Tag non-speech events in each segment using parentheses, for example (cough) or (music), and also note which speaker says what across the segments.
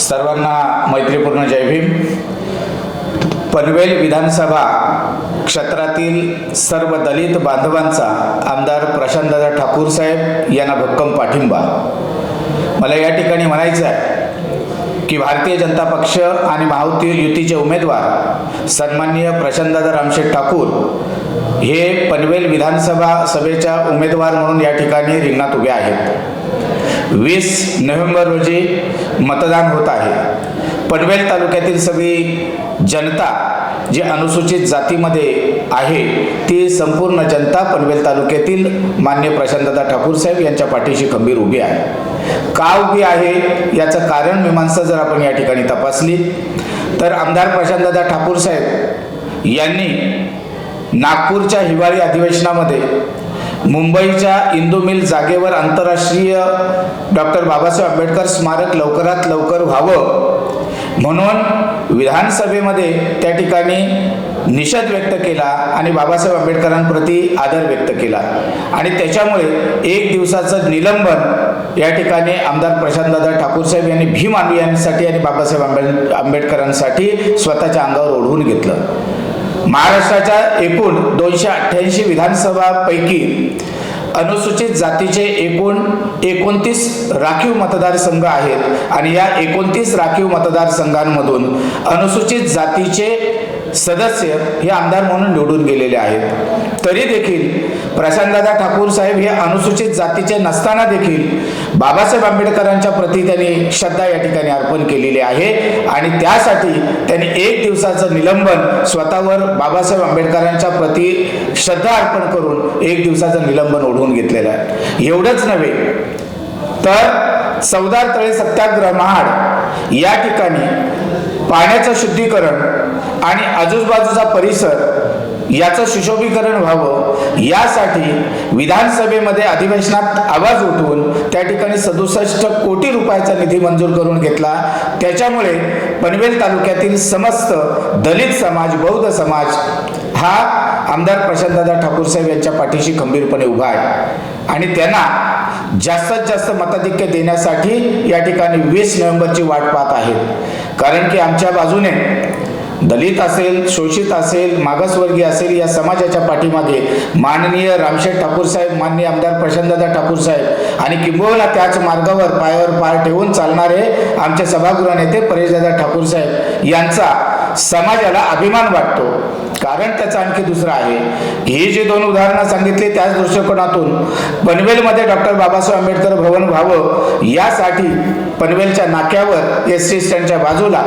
Speaker 1: सर्वांना मैत्रीपूर्ण जय भीम. पनवेल विधानसभा क्षेत्रातील सर्व दलित बांधवांचा आमदार प्रशांतदादा ठाकूर साहेब यांना भक्कम पाठिंबा. मला या ठिकाणी म्हणायचं आहे की भारतीय जनता पक्ष आणि महायुती युतीचे उमेदवार सन्माननीय प्रशांतदादा रामशेठ ठाकूर हे पनवेल विधानसभा सभेच्या उमेदवार म्हणून या ठिकाणी रिंगणात उभे आहेत. वीस नोव्हेंबर रोजी मतदान होत आहे. पनवेल तालुक्यातील सगळी जनता जी अनुसूचित जातीमध्ये आहे ती संपूर्ण जनता पनवेल तालुक्यातील मान्य प्रशांतदा ठाकूर साहेब यांच्या पाठीशी खंबीर उभी आहे. का उभी आहे याचं कारण मीमांसा जर आपण या ठिकाणी तपासली तर आमदार प्रशांतदा ठाकूर साहेब यांनी नागपूरच्या हिवाळी अधिवेशनामध्ये मुंबईच्या इंदू मिल जागेवर आंतरराष्ट्रीय डॉक्टर बाबासाहेब आंबेडकर स्मारक लवकरात लवकर व्हावं. म्हणून विधानसभेमध्ये त्या ठिकाणी निषेध व्यक्त केला आणि बाबासाहेब आंबेडकरांप्रती आदर व्यक्त केला. आणि त्याच्यामुळे एक दिवसाचं निलंबन या ठिकाणी आमदार प्रशांतदादा ठाकूर साहेब यांनी भीम यांसाठी आणि बाबासाहेब आंबेड आंबेडकरांसाठी स्वतःच्या अंगावर ओढवून घेतलं. महाराष्ट्राच्या एकूण दोनशे अठ्ठ्याऐंशी विधानसभापैकी अनुसूचित जातीचे एकूण एकोणतीस राखीव मतदारसंघ आहेत. आणि या एकोणतीस राखीव मतदारसंघांमधून अनुसूचित जातीचे सदस्य हे आमदार म्हणून निवडून गेलेले आहेत. तरी देखील प्रशांतदादा ठाकूर साहेब हे अनुसूचित जातीचे नसताना देखील बाबासाहेब आंबेडकरांच्या प्रती त्यांनी श्रद्धा या ठिकाणी अर्पण केलेली आहे आणि त्यासाठी त्यांनी एक दिवसाचं निलंबन स्वतःवर बाबासाहेब आंबेडकरांच्या प्रती श्रद्धा अर्पण करून एक दिवसाचं निलंबन ओढवून घेतलेलं आहे. एवढंच नव्हे तर चौदार तळे सत्याग्रह महाड या ठिकाणी पाण्याचं शुद्धीकरण आणि आजूबाजूचा परिसर याचं सुशोभीकरण व्हावं यासाठी विधानसभेमध्ये अधिवेशनात आवाज उठवून त्या ठिकाणी सदुसष्ट कोटी रुपयाचा निधी मंजूर करून घेतला. त्याच्यामुळे पनवेल तालुक्यातील समस्त दलित समाज बौद्ध समाज हा आमदार प्रशांतदादा ठाकूर साहेब यांच्या पाठीशी खंबीरपणे उभा आहे. आणि त्यांना जास्तीत जास्त मताधिक्य देण्यासाठी या ठिकाणी वीस नोव्हेंबरची वाट पाहत आहेत. कारण की आमच्या बाजूने दलित असेल शोषित असेल मागासवर्गीय असेल या समाजाच्या पाठीमागे माननीय रामशेठ ठाकूर साहेब माननीय आमदार प्रशांतदादा ठाकूर साहेब आणि किंबहुना त्याच मार्गावर पायावर पाय ठेवून चालणारे आमचे सभागृह नेते परेशदादा ठाकूर साहेब यांचा समाजाला अभिमान वाटतो. कारण त्याचं आणखी दुसरं आहे. ही जी दोन उदाहरणं सांगितली त्याच दृष्टिकोनातून पनवेलमध्ये डॉक्टर बाबासाहेब आंबेडकर भवन व्हावं यासाठी पनवेलच्या नाक्यावर एस टी स्टँडच्या बाजूला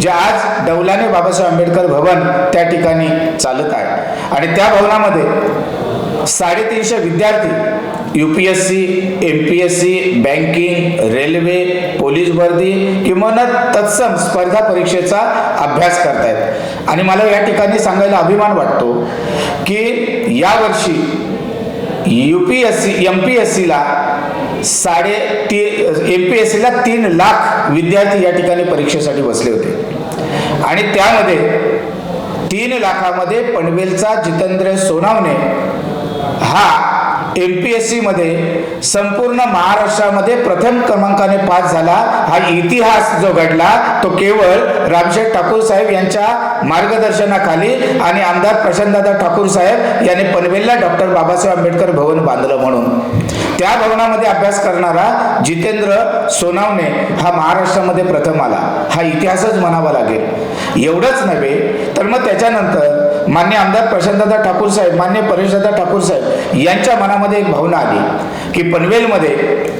Speaker 1: जे आज डौलाने बाबासाहेब आंबेडकर भवन त्या ठिकाणी चालत आहे. आणि त्या भवनामध्ये साडेतीनशे विद्यार्थी U P S C M P S C banking railway police भरती किंवा तत्सम स्पर्धा परीक्षेचा अभ्यास करतायत. आणि मला या ठिकाणी सांगायला अभिमान वाटतो की यावर्षी U P S C M P S सीला साडे ती एम पी एस सीला तीन लाख विद्यार्थी या ठिकाणी परीक्षेसाठी बसले होते. आणि त्यामध्ये तीन लाखामध्ये पनवेलचा जितेंद्र सोनावणे हा एम पी एस सीमध्ये संपूर्ण महाराष्ट्रामध्ये प्रथम क्रमांकाने पास झाला. हा इतिहास जो घडला तो केवळ रामशेठ ठाकूर साहेब यांच्या मार्गदर्शनाखाली आणि आमदार प्रशांतदादा ठाकूर साहेब यांनी पनवेलला डॉक्टर बाबासाहेब आंबेडकर भवन बांधलं म्हणून. त्या भवनामध्ये अभ्यास करणारा जितेंद्र सोनावणे हा महाराष्ट्रामध्ये प्रथम आला. हा इतिहासच म्हणावा लागेल. एवढंच नव्हे तर मग त्याच्यानंतर मान्य आमदार प्रशांतदादा ठाकूर साहेब मान्य परेशदादा ठाकूर साहेब यांच्या मनामध्ये एक भावना आली की पनवेलमध्ये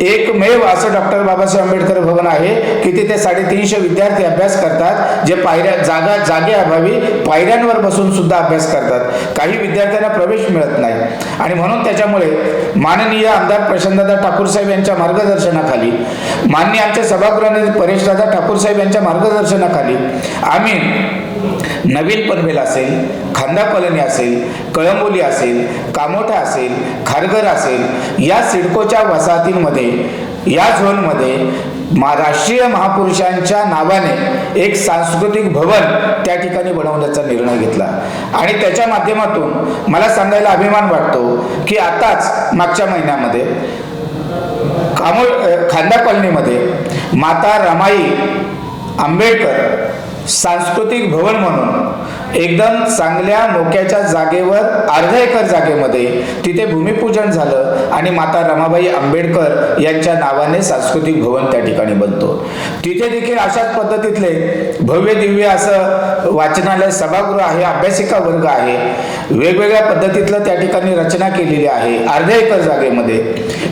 Speaker 1: एकमेव असं डॉक्टर बाबासाहेब आंबेडकर भवन आहे की तिथे साडेतीनशे विद्यार्थी अभ्यास करतात जे पायऱ्या जागा जागेअभावी पायऱ्यांवर बसून सुद्धा अभ्यास करतात. काही विद्यार्थ्यांना प्रवेश मिळत नाही. आणि म्हणून त्याच्यामुळे माननीय आमदार प्रशांतदा ठाकूर साहेब यांच्या मार्गदर्शनाखाली मान्य आमच्या सभागृह परेशदादा ठाकूर साहेब यांच्या मार्गदर्शनाखाली आम्ही नवीन पनवेल असेल खांदा कॉलनी असेल कळंबोली असेल कामोठा असेल खारघर असेल या सिडकोच्या वसाहतींमध्ये या झोनमध्ये मा राष्ट्रीय महापुरुषांच्या नावाने एक सांस्कृतिक भवन त्या ठिकाणी बनवण्याचा निर्णय घेतला. आणि त्याच्या माध्यमातून मला सांगायला अभिमान वाटतो की आताच मागच्या महिन्यामध्ये कामो खांदा कॉलनीमध्ये माता रमाई आंबेडकर सांस्कृतिक भवन म्हणून. एकदम चांगल्या मोक्याच्या जागेवर अर्धा एकर जागेमध्ये तिथे भूमिपूजन झालं आणि माता रमाबाई आंबेडकर यांच्या नावाने सांस्कृतिक भवन त्या ठिकाणी बनतो. तिथे देखील अशाच पद्धतीतले भव्य दिव्य असं वाचनालय सभागृह आहे अभ्यासिका वर्ग आहे. वेगवेगळ्या पद्धतीतलं त्या ठिकाणी रचना केलेली आहे अर्ध्या एकर जागेमध्ये.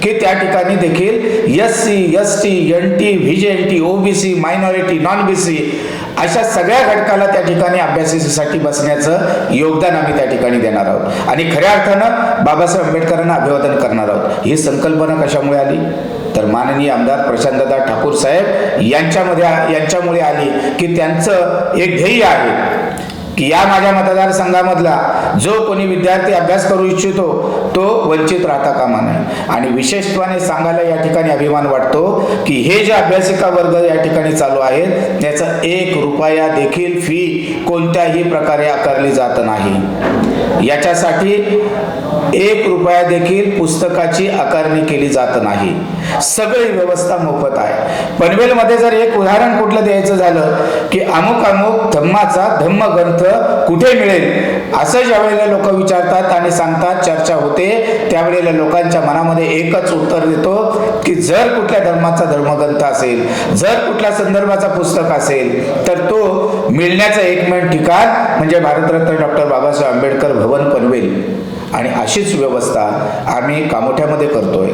Speaker 1: की त्या ठिकाणी देखील S C S T N T V J N T OBC minority non B C अशा सगळ्या घटकाला त्या ठिकाणी अभ्यासासाठी बसण्याचं योगदान आम्ही त्या ठिकाणी देणार आहोत. आणि खऱ्या अर्थानं बाबासाहेब आंबेडकरांना अभिवादन करणार आहोत. ही संकल्पना कशामुळे आली? तर माननीय आमदार प्रशांतदा ठाकूर साहेब यांच्यामध्ये यांच्यामुळे आली की त्यांचं एक ध्येय आहे की या माझ्या मतदारसंघामधला जो कोणी विद्यार्थी अभ्यास करू इच्छितो तो वंचित राहता कामा नये. आणि विशेषत्वाने सांगायला या ठिकाणी अभिमान वाटतो की हे जे अभ्यासिका वर्ग या ठिकाणी चालू आहेत त्याचा एक रुपया देखील फी कोणत्याही प्रकारे आकारली जात नाही. याच्यासाठी एक रुपया देखील पुस्तकाची आकारणी केली जात नाही. सगळी व्यवस्था मोफत आहे. पनवेलमध्ये जर एक उदाहरण कुठलं द्यायचं झालं की अमुक अमुक धम्माचा धम्म ग्रंथ कुठे मिळेल असं ज्यावेळेला लोक विचारतात आणि सांगतात चर्चा होते त्यावेळेला लोकांच्या मनामध्ये एकच उत्तर देतो की जर कुठल्या धर्माचा धर्मग्रंथ असेल जर कुठल्या संदर्भाचा पुस्तक असेल तर तो मिळण्याचं एकमेव ठिकाण म्हणजे भारतरत्न डॉक्टर बाबासाहेब आंबेडकर भवन पनवेल. आणि अशीच व्यवस्था आम्ही कामोठ्यामध्ये करतोय.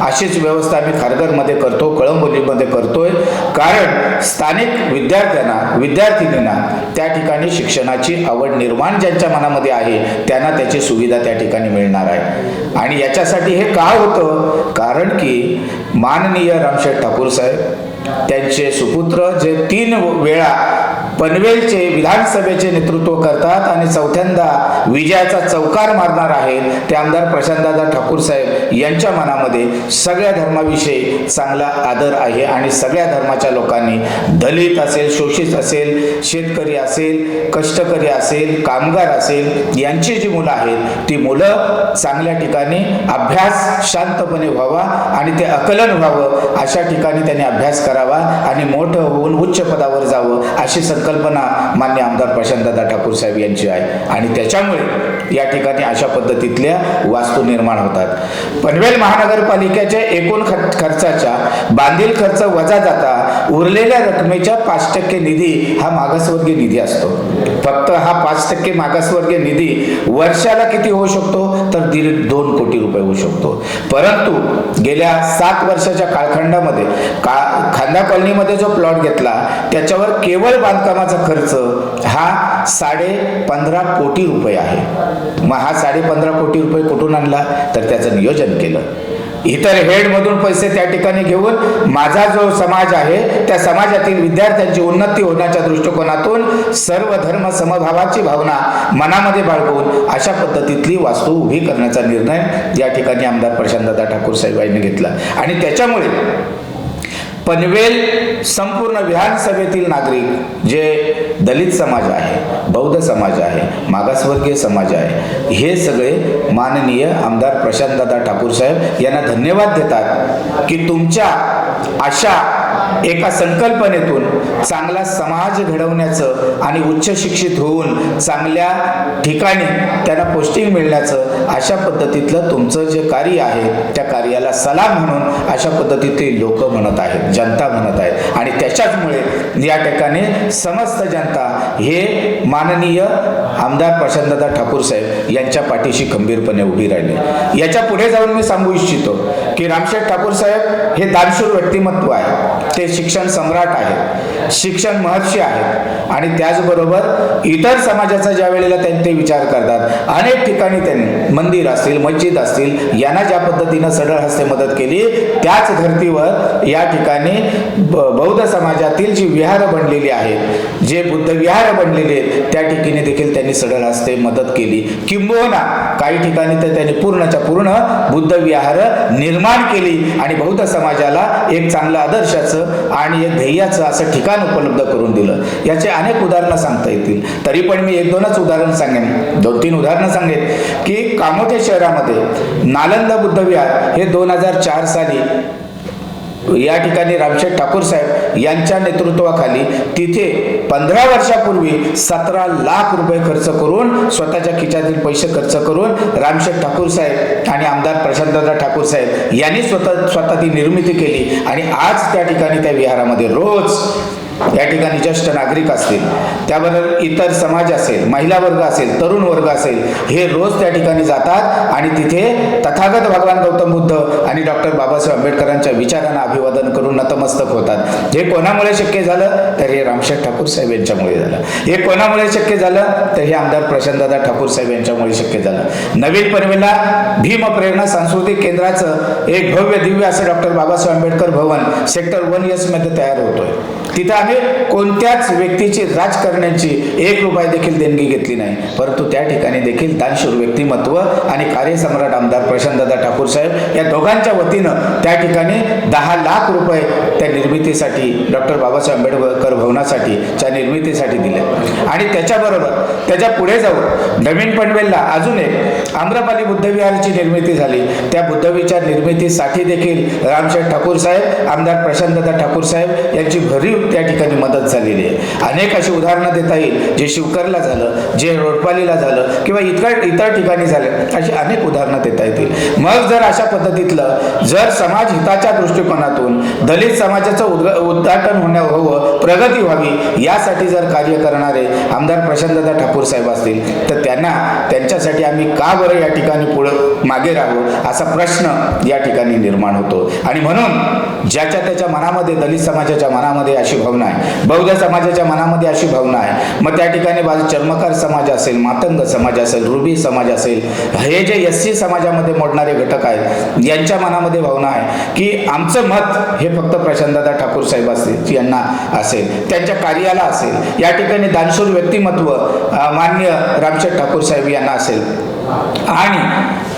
Speaker 1: अशीच व्यवस्था आम्ही खारघरमध्ये करतो कळंबोलीमध्ये करतोय. कारण स्थानिक विद्यार्थ्यांना विद्यार्थिनींना त्या ठिकाणी शिक्षणाची आवड निर्माण ज्यांच्या मनामध्ये आहे त्यांना त्याची सुविधा त्या ठिकाणी मिळणार आहे. आणि याच्यासाठी हे का होतं? कारण की माननीय रामशेठ ठाकूर साहेब त्यांचे सुपुत्र जे तीन वेळा पनवेलचे विधानसभेचे नेतृत्व करतात आणि चौथ्यांदा विजयाचा चौकार मारणार आहेत. ते आमदार प्रशांतदादा ठाकूर साहेब यांच्या मनामध्ये सगळ्या धर्माविषयी चांगला आदर आहे आणि सगळ्या धर्माच्या लोकांनी दलित असेल शोषित असेल शेतकरी असेल कष्टकरी असेल कामगार असेल यांची जी मुलं आहेत ती मुलं चांगल्या ठिकाणी अभ्यास शांतपणे व्हावा आणि ते आकलन व्हावं अशा ठिकाणी त्यांनी अभ्यास करावा आणि मोठं होऊन उच्च पदावर जावं अशी संकल्प संकल्पना मान्य आमदार प्रशांतदादा ठाकूर साहेब यांची आहे. आणि त्याच्यामुळे या ठिकाणी अशा पद्धतीतल्या वास्तू निर्माण होतात. पनवेल महानगरपालिकेच्या एकूण खर्चाच्या बांधील खर्च वजा जाता उरलेल्या रकमेच्या पाच टक्के निधी हा मागासवर्गीय निधी असतो. फक्त हा पाच टक्के मागासवर्गीय निधी वर्षाला किती होऊ शकतो? तर दीड दोन कोटी रुपये होऊ शकतो. परंतु गेल्या सात वर्षाच्या कालखंडामध्ये का खांदा कॉलनीमध्ये जो प्लॉट घेतला त्याच्यावर केवळ बांधकाम बांधकामाचा खर्च हा साडे पंधरा कोटी रुपये आहे. मग हा साडे पंधरा कोटी रुपये कुठून आणला? तर त्याचं नियोजन केलं. इतर हेडमधून पैसे त्या ठिकाणी घेऊन माझा जो समाज आहे त्या समाजातील विद्यार्थ्यांची उन्नती होण्याच्या दृष्टिकोनातून सर्व धर्म समभावाची भावना मनामध्ये बाळगून अशा पद्धतीतली वास्तू उभी करण्याचा निर्णय या ठिकाणी आमदार प्रशांतदादा ठाकूर साहेबांनी घेतला. आणि त्याच्यामुळे पनवेल संपूर्ण विधानसभेतील नागरिक जे दलित समाज आहे बौद्ध समाज आहे मागासवर्गीय समाज आहे हे सगळे माननीय आमदार प्रशांतदादा ठाकूर साहेब यांना धन्यवाद देतात की तुमच्या अशा एका संकल्पनेतून चांगला समाज घडवण्याचं आणि उच्च शिक्षित होऊन चांगल्या ठिकाणी त्यांना पोस्टिंग मिळण्याचं अशा पद्धतीतलं तुमचं जे कार्य आहे त्या कार्याला सलाम म्हणून अशा पद्धतीतले लोक म्हणत आहेत जनता म्हणत आहेत आणि त्याच्याचमुळे या ठिकाणी समस्त जनता हे माननीय आमदार प्रशांतदा ठाकूर साहेब यांच्या पाठीशी खंबीरपणे उभी राहिली. याच्यापुढे जाऊन मी सांगू इच्छितो की रामशेठ ठाकूर साहेब हे दानशूर व्यक्तिमत्व आहे. ते शिक्षण सम्राट आहेत. शिक्षण महर्षी आहेत. आणि त्याचबरोबर इतर समाजाचा ज्या वेळेला त्यांनी ते विचार करतात अनेक ठिकाणी त्यांनी मंदिर असतील मस्जिद असतील यांना ज्या पद्धतीनं सडळ हस्ते मदत केली त्याच धर्तीवर या ठिकाणी बौद्ध समाजातील जी विहार बनलेली आहेत जे बुद्ध विहार बनलेले आहेत त्या ठिकाणी देखील त्यांनी सडळ हस्ते मदत केली. किंबहुना काही ठिकाणी तर त्यांनी पूर्णच्या पूर्ण बुद्ध विहार निर्माण केली आणि बौद्ध समाजाला एक चांगलं आदर्शाचं आणि एक ध्येयाचं असं ठिकाण उपलब्ध करून दिलं. याचे अनेक उदाहरणं सांगता येतील. तरी पण मी एक दोनच उदाहरण सांगेन. दोन तीन उदाहरणं सांगेन. की कामोठे शहरामध्ये नालंदा बुद्ध विहार हे दोन हजार चार साली या ठिकाणी रामशेठ ठाकूर साहेब यांच्या नेतृत्वाखाली तिथे पंधरा वर्षापूर्वी सतरा लाख रुपये खर्च करून स्वतःच्या खिचातील पैसे खर्च करून रामशेठ ठाकूर साहेब आणि आमदार प्रशांतदादा ठाकूर साहेब यांनी स्वतः स्वतः ती निर्मिती केली. आणि आज त्या ठिकाणी त्या विहारामध्ये रोज या ठिकाणी ज्येष्ठ नागरिक असतील त्याबरोबर इतर समाज असेल महिला वर्ग असेल तरुण वर्ग असेल हे रोज त्या ठिकाणी जातात आणि तिथे तथागत भगवान गौतम बुद्ध आणि डॉक्टर बाबासाहेब आंबेडकरांच्या विचारांना अभिवादन करून नतमस्तक होतात. हे कोणामुळे शक्य झालं तर हे रामशेठ ठाकूर साहेब यांच्यामुळे झालं. हे कोणामुळे शक्य झालं तर हे आमदार प्रशांतदादा ठाकूर साहेब यांच्यामुळे शक्य झालं. नवीन पनवेलला भीम प्रेरणा सांस्कृतिक केंद्राचं एक भव्य दिव्य असं doctor Babasaheb Ambedkar Bhavan sector one एसमध्ये तयार होतोय. तिथं त्याने कोणत्याच व्यक्तीची राजकारण्याची एक रुपया देखील देणगी घेतली नाही. परंतु त्या ठिकाणी देखील दानशूर व्यक्तिमत्व आणि कार्यसम्राट आमदार प्रशांतदादा ठाकूर साहेब या दोघांच्या वतीनं त्या ठिकाणी दहा लाख रुपये त्या निर्मितीसाठी डॉक्टर बाबासाहेब आंबेडकर भवनासाठी च्या निर्मितीसाठी दिले. आणि त्याच्याबरोबर त्याच्या पुढे जाऊन नवीन पनवेलला अजून एक आम्रपाली बुद्धविहारची निर्मिती झाली. त्या बुद्धविच्या निर्मितीसाठी देखील रामशेठ ठाकूर साहेब आमदार प्रशांतदादा ठाकूर साहेब यांची भरीव त्या ठिकाणी मदत झालेली आहे. अनेक अशी उदाहरणं देता येईल. जे शिवकरला झालं जे रोडपालीला झालं किंवा इतर इतर ठिकाणी झालं अशी अनेक उदाहरणं देता येतील. मग जर अशा पद्धतीतलं जर समाज हिताच्या दृष्टिकोनातून दलित समाजाचं उद्ग उद्घाटन होण्या व्हावं प्रगती व्हावी यासाठी जर कार्य करणारे आमदार प्रशांतदा ठाकूर साहेब असतील तर त्यांना त्यांच्यासाठी आम्ही का बरं या ठिकाणी पुढं मागे राहू असा प्रश्न या ठिकाणी निर्माण होतो. आणि म्हणून ज्याच्या त्याच्या मनामध्ये दलित समाजाच्या मनामध्ये अशी भावना आहे. बौद्ध समाजाच्या मनामध्ये अशी भावना आहे. मग त्या ठिकाणी बाजू चर्मकार समाज असेल मातंग समाज असेल रुबी समाज असेल हे जे एस सी समाजामध्ये मोडणारे घटक आहेत यांच्या मनामध्ये भावना आहे की आमचं मत हे फक्त प्रशांतदादा ठाकूर साहेब असतील यांना असेल त्यांच्या कार्याला असेल. या ठिकाणी दानशूर व्यक्तिमत्व मान्य रामशेठ ठाकूर साहेब यांना असेल. आणि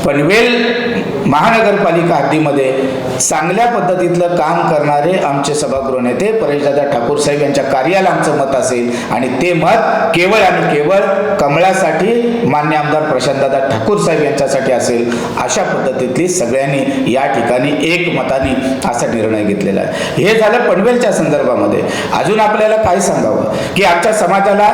Speaker 1: पनवेल महानगरपालिका हद्दीमध्ये चांगल्या पद्धतीतलं काम करणारे आमचे सभागृह नेते परेशदादा ठाकूर साहेब यांच्या कार्याला आमचं मत असेल आणि ते मत केवळ आणि केवळ कमळासाठी मान्य आमदार प्रशांतदादा ठाकूर साहेब यांच्यासाठी असेल अशा पद्धतीतली सगळ्यांनी या ठिकाणी एक मताने असा निर्णय घेतलेला आहे. हे झालं पनवेलच्या संदर्भामध्ये. अजून आपल्याला काय सांगावं? की आमच्या समाजाला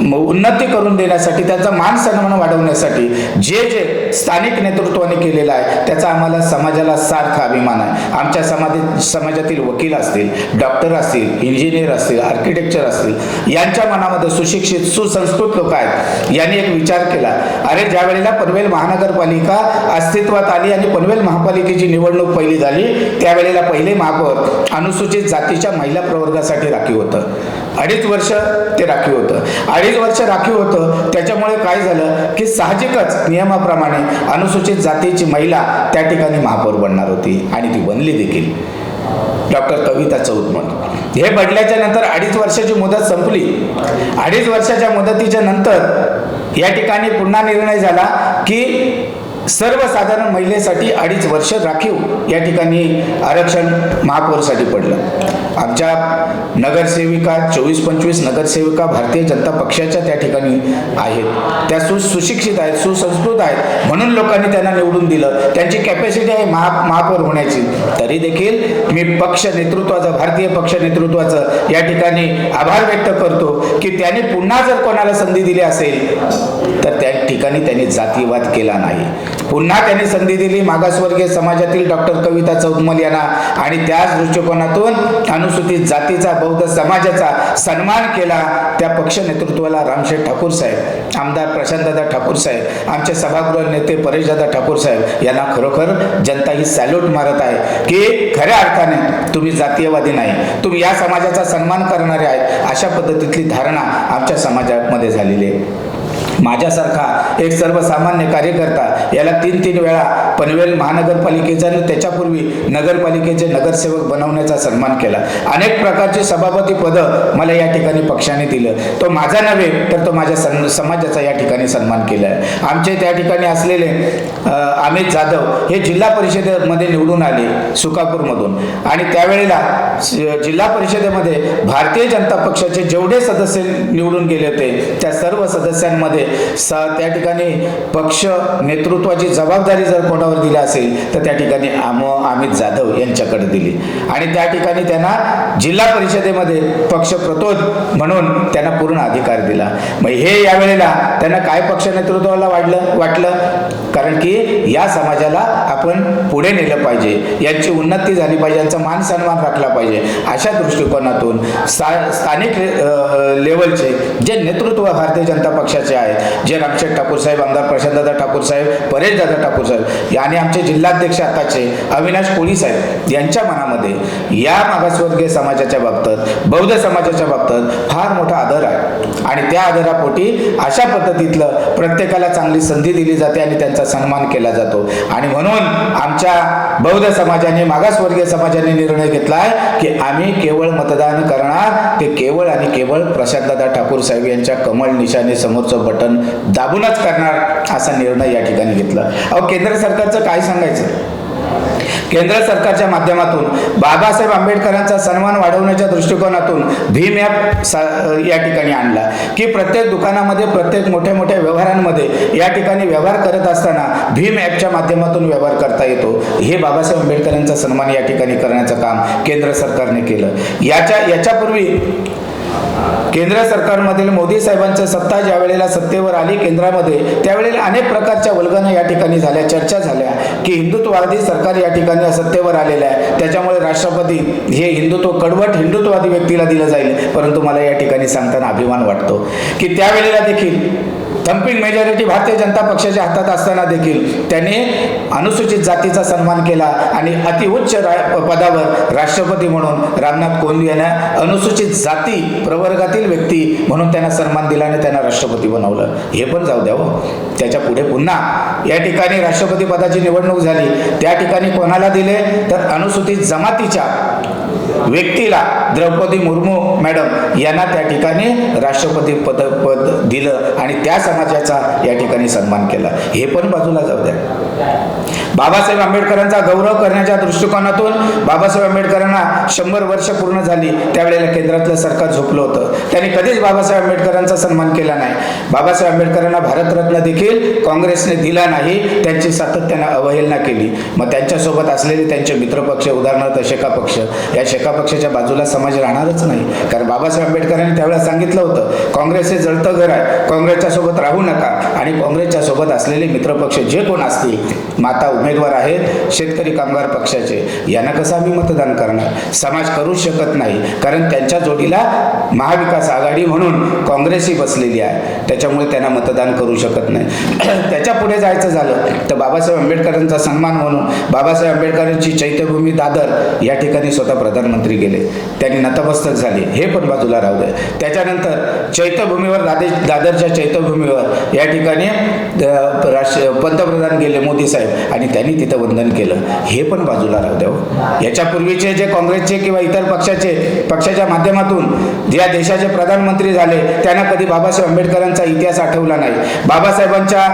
Speaker 1: उन्नती करून देण्यासाठी त्यांचा मान सन्मान वाढवण्यासाठी जे जे स्थानिक नेतृत्वाने केलेलं आहे त्याचा आम्हाला समाजाला सारखा अभिमान आहे. आमच्या समाज समाजातील वकील असतील डॉक्टर असतील इंजिनियर असतील आर्किटेक्चर असतील यांच्या मनामध्ये सुशिक्षित सुसंस्कृत लोक आहेत. यांनी एक विचार केला अरे ज्या वेळेला पनवेल महानगरपालिका अस्तित्वात आली आणि पनवेल महापालिकेची निवडणूक पहिली झाली त्यावेळेला पहिले महापौर अनुसूचित जातीच्या महिला प्रवर्गासाठी राखीव होतं. अडीच वर्ष ते राखीव होतं. अडीच वर्ष राखीव होतं त्याच्यामुळे काय झालं की साहजिकच नियमाप्रमाणे अनुसूचित जातीची महिला त्या ठिकाणी महापौर बनणार होती आणि ती बनली देखील. डॉक्टर कविता चौतमल हे बदल्याच्या नंतर अडीच वर्षाची मुदत संपली. अडीच वर्षाच्या मुदतीच्या नंतर या ठिकाणी पुन्हा निर्णय झाला की सर्वसाधारण महिलेसाठी अडीच वर्ष राखीव या ठिकाणी आरक्षण महापौरसाठी पडलं. आमच्या नगरसेविका चोवीस पंचवीस नगरसेविका भारतीय जनता पक्षाच्या त्या ठिकाणी आहेत. त्या सु सुशिक्षित आहेत सुसंस्कृत आहेत. म्हणून लोकांनी त्यांना निवडून दिलं. त्यांची कॅपॅसिटी आहे महा महापौर होण्याची. तरी देखील मी पक्ष नेतृत्वाचं भारतीय पक्ष नेतृत्वाचं या ठिकाणी आभार व्यक्त करतो की त्यांनी पुन्हा जर कोणाला संधी दिली असेल तर त्या ठिकाणी त्यांनी जातीवाद केला नाही. पुन्हा त्यांनी संधी दिली. मागासवर्गीय समाजातील डॉक्टर कविता चौतमल यांना आणि त्याच दृष्टिकोनातून अनुसूचित जातीचा बौद्ध समाजाचा सन्मान केला. त्या पक्ष नेतृत्वाला रामशेठ ठाकूर साहेब आमदार प्रशांतदादा ठाकूर साहेब आमचे सभागृह नेते परेशदादा ठाकूर साहेब यांना खरोखर जनता ही सॅल्यूट मारत आहे की खऱ्या अर्थाने तुम्ही जातीयवादी नाही. तुम्ही या समाजाचा सन्मान करणारे आहेत. अशा पद्धतीतली धारणा आमच्या समाजामध्ये झालेली आहे. माझ्यासारखा एक सर्वसामान्य कार्यकर्ता याला तीन तीन वेळा पनवेल महानगरपालिकेचा आणि त्याच्यापूर्वी नगरपालिकेचे नगरसेवक बनवण्याचा सन्मान केला. अनेक प्रकारची सभापती पदं मला या ठिकाणी पक्षाने दिलं. तो माझा नव्हे तर तो माझ्या सन् समाजाचा या ठिकाणी सन्मान केला. आहे आमचे त्या ठिकाणी असलेले अमित जाधव हे जिल्हा परिषदेमध्ये निवडून आले सुकापूरमधून. आणि त्यावेळेला जिल्हा परिषदेमध्ये भारतीय जनता पक्षाचे जेवढे सदस्य निवडून गेले होते त्या सर्व सदस्यांमध्ये पक्षामध्ये त्या ठिकाणी पक्ष नेतृत्वाची जबाबदारी जर कोणावर दिली असेल तर त्या ठिकाणी आम अमित जाधव यांच्याकडे दिली. आणि त्या ठिकाणी त्यांना जिल्हा परिषदेमध्ये पक्ष प्रतोद म्हणून त्यांना पूर्ण अधिकार दिला. मग हे यावेळेला त्यांना काय पक्ष नेतृत्वाला वाढलं वाटलं? कारण की या समाजाला आपण पुढे नेलं पाहिजे. यांची उन्नती झाली पाहिजे यांचा मान सन्मान राखला पाहिजे. अशा दृष्टिकोनातून सा स्थानिक लेवलचे जे नेतृत्व भारतीय जनता पक्षाचे आहेत जे रामशेठ ठाकूर साहेब आमदार प्रशांतदादा ठाकूर साहेब परेशदादा ठाकूर साहेब आणि आमचे जिल्हाध्यक्ष आताचे अविनाश कोळी साहेब यांच्या मनामध्ये या मागासवर्गीय समाजाच्या बाबतीत बौद्ध समाजाच्या बाबतीत फार मोठा आदर आहे. आणि त्या आदरापोटी अशा पद्धतीतलं प्रत्येकाला चांगली संधी दिली जाते आणि त्यांचा सन्मान केला जातो. आणि म्हणून आमच्या बौद्ध समाजाने मागासवर्गीय समाजाने निर्णय घेतला की आम्ही केवळ मतदान करणार ते केवळ आणि केवळ प्रशांतदादा ठाकूर साहेब यांच्या कमळ निशाने समोरचं बटन दाबूनच करणार असा निर्णय या ठिकाणी घेतला. अहो केंद्र सरकारचं काय सांगायचं? केंद्र सरकारच्या माध्यमातून बाबासाहेब आंबेडकरांचा सन्मान वाढवण्याच्या दृष्टिकोनातून भीम ॲप सा या ठिकाणी आणला की प्रत्येक दुकानामध्ये प्रत्येक मोठ्या मोठ्या व्यवहारांमध्ये या ठिकाणी व्यवहार करत असताना भीम ॲपच्या माध्यमातून व्यवहार करता येतो. हे बाबासाहेब आंबेडकरांचा सन्मान या ठिकाणी करण्याचं काम केंद्र सरकारने केलं. याच्या याच्यापूर्वी केंद्र सरकारमधील मोदी साहेबांचं सत्ता ज्या वेळेला सत्तेवर आली केंद्रामध्ये त्यावेळेला अनेक प्रकारच्या वल्गना या ठिकाणी झाल्या चर्चा झाल्या की हिंदुत्ववादी सरकार या ठिकाणी सत्तेवर आलेलं आहे. त्याच्यामुळे राष्ट्रपती हे हिंदुत्व कडवट हिंदुत्ववादी व्यक्तीला दिलं जाईल. परंतु मला या ठिकाणी सांगताना अभिमान वाटतो की त्यावेळेला देखील थम्पिंग मेजॉरिटी भारतीय जनता पक्षाच्या हातात असताना देखील त्यांनी अनुसूचित जातीचा सन्मान केला आणि अतिउच्च रा पदावर राष्ट्रपती म्हणून रामनाथ कोविंद यांना अनुसूचित जाती प्रवर्गातील व्यक्ती म्हणून त्यांना सन्मान दिला आणि त्यांना राष्ट्रपती बनवलं. हे पण जाऊ द्या हो. त्याच्या पुढे पुन्हा या ठिकाणी राष्ट्रपती पदाची निवडणूक झाली. त्या ठिकाणी कोणाला दिले? तर अनुसूचित जमातीच्या व्यक्तीला द्रौपदी मुर्मू मॅडम यांना त्या ठिकाणी राष्ट्रपती पद पद दिलं आणि त्या समाजाचा या ठिकाणी सन्मान केला. हे पण बाजूला जाऊ द्या. बाबासाहेब आंबेडकरांचा गौरव करण्याच्या दृष्टिकोनातून बाबासाहेब आंबेडकरांना शंभर वर्ष पूर्ण झाली. त्यावेळेला केंद्रातलं सरकार झोपलं होतं. त्यांनी कधीच बाबासाहेब आंबेडकरांचा सन्मान केला नाही. बाबासाहेब आंबेडकरांना भारतरत्न देखील काँग्रेसने दिला नाही. त्यांची सातत्यानं अवहेलना केली. मग त्यांच्यासोबत असलेले त्यांचे मित्रपक्ष उदाहरणार्थ शेका पक्ष या शेका पक्षाच्या बाजूला समाज राहणारच नाही. कारण बाबासाहेब आंबेडकरांनी त्यावेळेला सांगितलं होतं काँग्रेस हे जळतं घर आहे काँग्रेसच्या सोबत राहू नका. आणि काँग्रेसच्या सोबत असलेले मित्रपक्ष जे कोण असतील माता उमेदवार आहेत शेतकरी कामगार पक्षाचे यांना कसं आम्ही मतदान करणार? समाज करूच शकत नाही. कारण त्यांच्या जोडीला महाविकास आघाडी म्हणून काँग्रेस ही बसलेली आहे. त्याच्यामुळे त्यांना मतदान करू शकत नाही. (clears throat) त्याच्या पुढे जायचं झालं तर बाबासाहेब आंबेडकरांचा सन्मान म्हणून बाबासाहेब आंबेडकरांची चैत्यभूमी दादर या ठिकाणी स्वतः प्रधानमंत्री गेले. त्यांनी नतमस्तक झाले. हे पण बाजूला राहू दे. त्याच्यानंतर चैत्यभूमीवर दादे दादरच्या चैत्यभूमीवर या ठिकाणी राष्ट्र पंतप्रधान गेले मोदी साहेब आणि त्यांनी तिथं वंदन केलं. हे पण बाजूला राहू द्यावं हो. याच्यापूर्वीचे जे काँग्रेसचे किंवा इतर पक्षाचे पक्षाच्या माध्यमातून ज्या देशाचे प्रधानमंत्री झाले त्यांना कधी बाबासाहेब आंबेडकरांचा इतिहास आठवला नाही. बाबासाहेबांच्या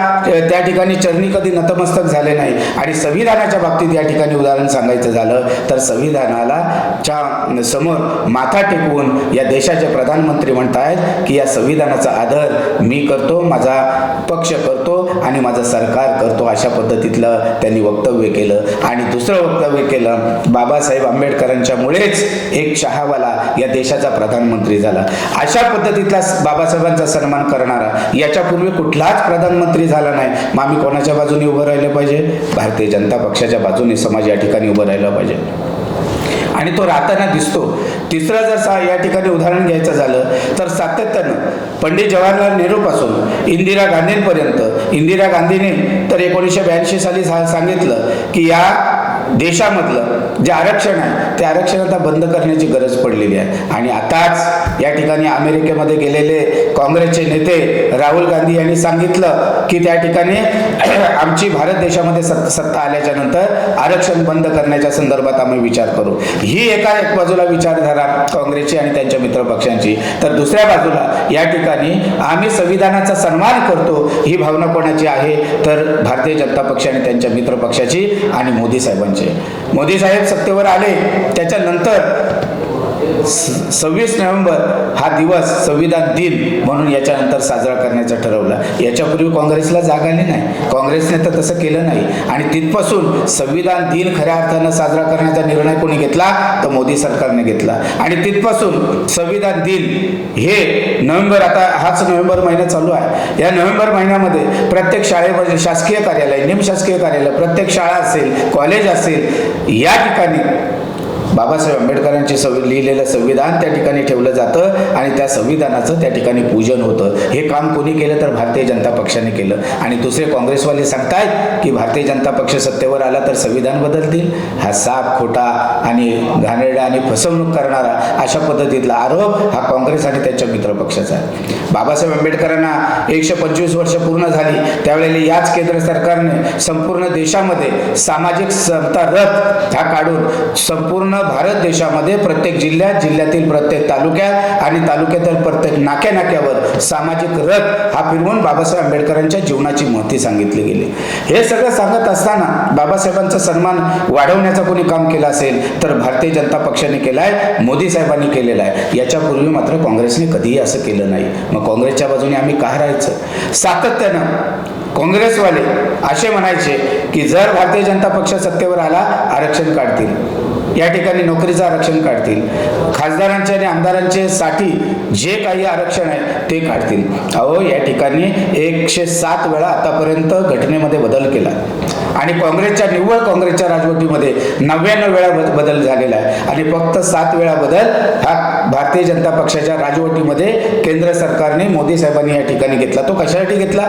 Speaker 1: त्या ठिकाणी चरणी कधी नतमस्तक झाले नाही. आणि संविधानाच्या बाबतीत या ठिकाणी उदाहरण सांगायचं झालं तर संविधानाला च्या समोर माथा टेकवून या देशाचे प्रधानमंत्री म्हणतायत की या संविधानाचा आदर मी करतो माझा पक्ष करतो आणि माझं सरकार करतो अशा पद्धतीतलं त्यांनी वक्तव्य केलं. आणि दुसरं वक्तव्य केलं बाबासाहेब आंबेडकरांच्यामुळेच एक शहावाला या देशाचा प्रधानमंत्री झाला. अशा पद्धतीतला बाबासाहेबांचा सन्मान करणारा याच्यापूर्वी कुठलाच प्रधानमंत्री झाला नाही. मग आम्ही कोणाच्या बाजूने उभं राहिलं पाहिजे? भारतीय जनता पक्षाच्या बाजूने समाज या ठिकाणी उभं राहिलं पाहिजे. आणि तो राहताना दिसतो. तिसरं जर सा या ठिकाणी उदाहरण घ्यायचं झालं तर सातत्यानं पंडित जवाहरलाल नेहरूपासून इंदिरा गांधींपर्यंत इंदिरा गांधीने तर एकोणीसशे ब्याऐंशी साली सांगितलं की या देशामधलं जे आरक्षण आहे ते आरक्षण आता बंद करण्याची गरज पडलेली आहे. आणि आताच या ठिकाणी अमेरिकेमध्ये गेलेले काँग्रेसचे नेते राहुल गांधी यांनी सांगितलं की त्या ठिकाणी (clears throat) आमची भारत देशामध्ये सत्ता सत्ता आल्याच्यानंतर आरक्षण बंद करण्याच्या संदर्भात आम्ही विचार करू. ही एका एक बाजूला विचारधारा काँग्रेसची आणि त्यांच्या मित्रपक्षांची तर दुसऱ्या बाजूला या ठिकाणी आम्ही संविधानाचा सन्मान करतो ही भावना कोणाची आहे? तर भारतीय जनता पक्ष आणि त्यांच्या मित्रपक्षाची आणि मोदी साहेबांची. मोदी साहेब सत्तेवर आले त्याच्यानंतर सव्वीस नोव्हेंबर हा दिवस संविधान दिन म्हणून याच्यानंतर साजरा करण्याचं ठरवलं. याच्यापूर्वी काँग्रेसला जाग आली नाही. काँग्रेसने तर तसं केलं नाही. आणि तिथपासून संविधान दिन खऱ्या अर्थानं साजरा करण्याचा निर्णय कोणी घेतला? तर मोदी सरकारने घेतला. आणि तिथपासून संविधान दिन हे नोव्हेंबर आता हाच नोव्हेंबर महिना चालू आहे. या नोव्हेंबर महिन्यामध्ये प्रत्येक शाळेमध्ये म्हणजे शासकीय कार्यालय निमशासकीय कार्यालय प्रत्येक शाळा असेल कॉलेज असेल या ठिकाणी बाबासाहेब आंबेडकरांचे संवि लिहिलेलं संविधान त्या ठिकाणी ठेवलं जातं आणि त्या संविधानाचं त्या ठिकाणी पूजन होतं. हे काम कोणी केलं तर भारतीय जनता पक्षाने केलं. आणि दुसरे काँग्रेसवाले सांगतायत की भारतीय जनता पक्ष सत्तेवर आला तर संविधान बदलतील. हा साप खोटा आणि घाणेरडा आणि फसवणूक करणारा अशा पद्धतीतला आरोप हा काँग्रेस आणि त्यांच्या मित्रपक्षाचा आहे. बाबासाहेब आंबेडकरांना एकशे पंचवीस वर्ष पूर्ण झाली. त्यावेळेला याच केंद्र सरकारने संपूर्ण देशामध्ये सामाजिक समता रथ हा काढून संपूर्ण भारत देशामध्ये प्रत्येक जिल्ह्यात जिल्ह्यातील प्रत्येक तालुक्यात आणि तालुक्यातील प्रत्येक नाक्या नाक्यावर सामाजिक रथ हा फिरवून बाबासाहेब आंबेडकरांच्या जीवनाची महती सांगितली गेली. हे सगळं सांगत असताना बाबासाहेबांचा सन्मान वाढवण्याचं कोणी काम केलं असेल तर भारतीय जनता पक्षाने केला आहे मोदी साहेबांनी केलेला आहे. याच्यापूर्वी मात्र काँग्रेसने कधीही असं केलं नाही. मग काँग्रेसच्या बाजूने आम्ही का राहायचं? सातत्यानं काँग्रेसवाले असे म्हणायचे की जर भारतीय जनता पक्ष सत्तेवर आला आरक्षण काढतील. या ठिकाणी नोकरीचं आरक्षण काढतील. खासदारांचे आणि आमदारांचे साठी जे काही आरक्षण आहे ते काढतील. अहो या ठिकाणी एकशे सात वेळा आतापर्यंत घटनेमध्ये बदल केला. आणि काँग्रेसच्या निव्वळ काँग्रेसच्या राजवटीमध्ये नव्याण्णव वेळा बद- बदल झालेला आहे. आणि फक्त सात वेळा बदल हा भारतीय जनता पक्षाच्या राजवटीमध्ये केंद्र सरकारने मोदी साहेबांनी या ठिकाणी घेतला. तो कशासाठी घेतला?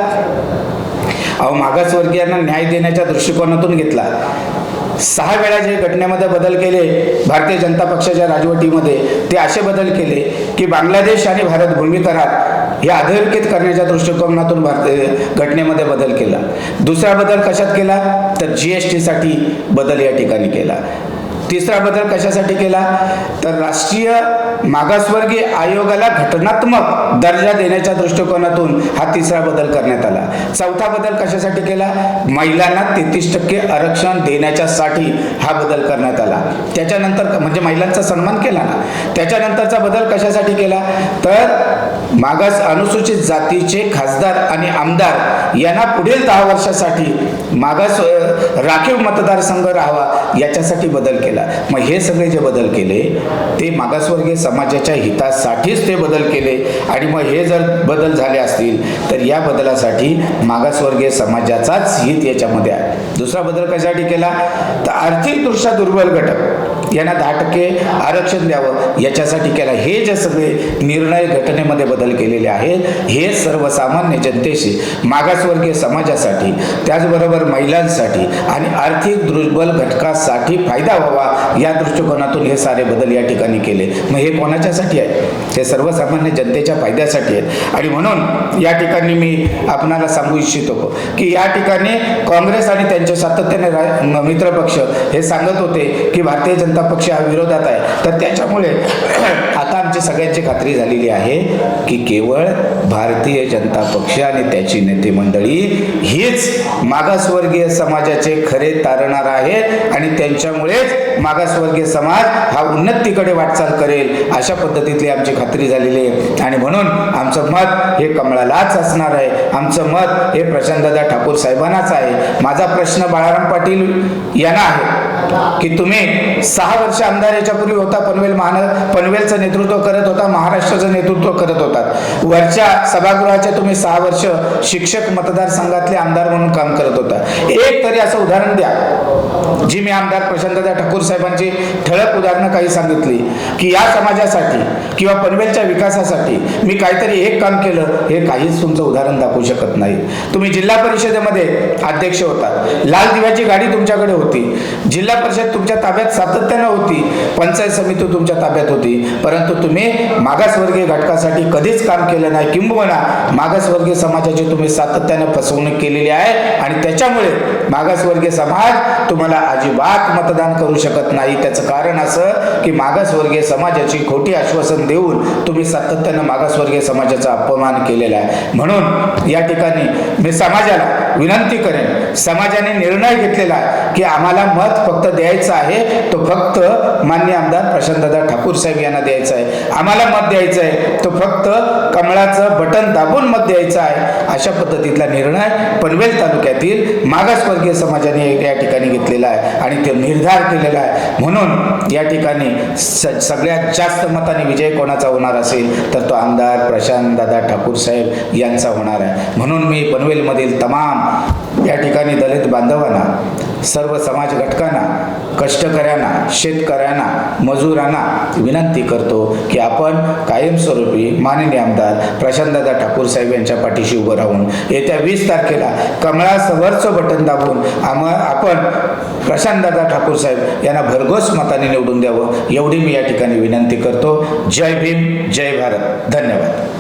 Speaker 1: अहो मागासवर्गीयांना न्याय देण्याच्या दृष्टिकोनातून घेतला. सहा वेळा जे घटनेमध्ये बदल केले भारतीय जनता पक्षाच्या राजवटीमध्ये ते असे बदल केले की बांगलादेश आणि भारत भूमिकरात हे अधोरेखित करण्याच्या दृष्टिकोनातून भारतीय घटनेमध्ये बदल केला. दुसरा बदल कशात केला? तर जी एस टीसाठी बदल या ठिकाणी केला. तिसरा बदल कशासाठी केला? तर राष्ट्रीय मागासवर्गीय आयोगाला घटनात्मक दर्जा देण्याच्या दृष्टिकोनातून हा तिसरा बदल करण्यात आला. चौथा बदल कशासाठी केला? महिलांना तेहतीस टक्के आरक्षण देण्याच्यासाठी हा बदल करण्यात आला. त्याच्यानंतर म्हणजे महिलांचा सन्मान केला ना? त्याच्यानंतरचा बदल कशासाठी केला? तर मागास अनुसूचित जातीचे खासदार आणि आमदार यांना पुढील दहा वर्षासाठी मागास राखीव मतदारसंघ राहावा याच्यासाठी बदल केला. मग हे सगळे जे बदल केले ते मागासवर्गीय समाजाच्या हितासाठीच ते बदल केले. आणि मग हे जर बदल झाले असतील तर या बदलासाठी मागासवर्गीय समाजाचाच हित याच्यामध्ये आहे. दुसरा बदल कशासाठी केला? तर आर्थिकदृष्ट्या दुर्बल घटक. यांना दहा टक्के आरक्षण द्यावं. याच्यासाठी केला. हे जे सगळे निर्णय घटनेमध्ये बदल केलेले आहेत हे सर्वसामान्य जनतेशी मागासवर्गीय समाजासाठी त्याचबरोबर महिलांसाठी आणि आर्थिक दुर्बल घटकासाठी फायदा व्हावा या दृष्टिकोनातून हे सारे बदल या ठिकाणी केले. मग हे कोणाच्यासाठी आहे? हे सर्वसामान्य जनतेच्या फायद्यासाठी आहेत. आणि म्हणून या ठिकाणी मी आपणाला सांगू इच्छितो की या ठिकाणी काँग्रेस आणि त्यांचे सातत्याने रा- मित्रपक्ष हे सांगत होते की भारतीय जनता पक्ष हा विरोधात आहे. तर त्याच्यामुळे (clears throat) आता आमची सगळ्यांची खात्री झालेली आहे की केवळ भारतीय जनता पक्ष आणि त्याची नेते मंडळी हीच मागासवर्गीय समाजाचे खरे तारणार आहेत आणि त्यांच्यामुळेच मागासवर्गीय समाज हा उन्नतीकडे वाटचाल करेल अशा पद्धतीतली आमची खात्री झालेली आहे. आणि म्हणून आमचं मत हे कमळालाच असणार आहे. आमचं मत हे प्रशांतदादा ठाकूर साहेबांनाच आहे. माझा प्रश्न बाळाराम पाटील यांना आहे. की तुम्ही सहा वर्ष आमदार याच्यापूर्वी होता पनवेल महान पनवेलचं नेतृत्व करत होता महाराष्ट्राचं नेतृत्व करत होता वरच्या सभागृहाचे तुम्ही सहा वर्ष शिक्षक मतदारसंघातले आमदार म्हणून काम करत होता. एक तरी असं उदाहरण द्या. जी मी आमदार प्रशांतदा ठाकूर साहेबांची ठळक उदाहरणं काही सांगितली की या समाजासाठी किंवा पनवेलच्या विकासासाठी मी काहीतरी एक काम केलं हे काहीच तुमचं उदाहरण दाखवू शकत नाही. तुम्ही जिल्हा परिषदेमध्ये अध्यक्ष होता लाल दिव्याची गाडी तुमच्याकडे होती. जिल्हा परिषद तुमच्या ताब्यात सातत्यानं होती. पंचायत समिती तुमच्या ताब्यात होती. परंतु तुम्ही मागासवर्गीय घटकासाठी कधीच काम केलं नाही. किंबहुना मागासवर्गीय समाजाची तुम्ही सातत्यानं फसवणूक केलेली आहे आणि त्याच्यामुळे मागासवर्गीय समाज तुम्हाला अजिबात मतदान करू शकत नाही. त्याचं कारण असं की मागासवर्गीय समाजाची खोटी आश्वासन देऊन तुम्ही सातत्यानं मागासवर्गीय समाजाचा अपमान केलेला आहे. म्हणून या ठिकाणी मी समाजाला विनंती करेन. समाजाने निर्णय घेतलेला आहे की आम्हाला मत फक्त द्यायचा आहे तो फक्त मान्य आमदार प्रशांतदादा ठाकूर साहेब यांना द्यायचा आहे. आम्हाला मत द्यायचं आहे तो फक्त कमळाचं बटन दाबून मत द्यायचं आहे अशा पद्धतीतला निर्णय पनवेल तालुक्यातील मागासवर्गीय समाजाने या ठिकाणी घेतलेला आहे आणि तो निर्धार केलेला आहे. म्हणून या ठिकाणी सगळ्यात जास्त मताने विजय कोणाचा होणार असेल तर तो आमदार प्रशांत दादा ठाकूर साहेब यांचा होणार आहे. म्हणून मी पनवेलमधील तमाम या ठिकाणी दलित बांधवांना सर्व समाज घटकांना कष्टकऱ्यांना शेतकऱ्यांना मजुरांना विनंती करतो की आपण कायमस्वरूपी माननीय आमदार प्रशांतदादा ठाकूर साहेब यांच्या पाठीशी उभं राहून येत्या वीस तारखेला कमळासवरचं बटन दाबून आम आपण प्रशांतदादा ठाकूर साहेब यांना भरघोस मताने निवडून द्यावं एवढी मी या ठिकाणी विनंती करतो. जय भीम जय भारत. धन्यवाद.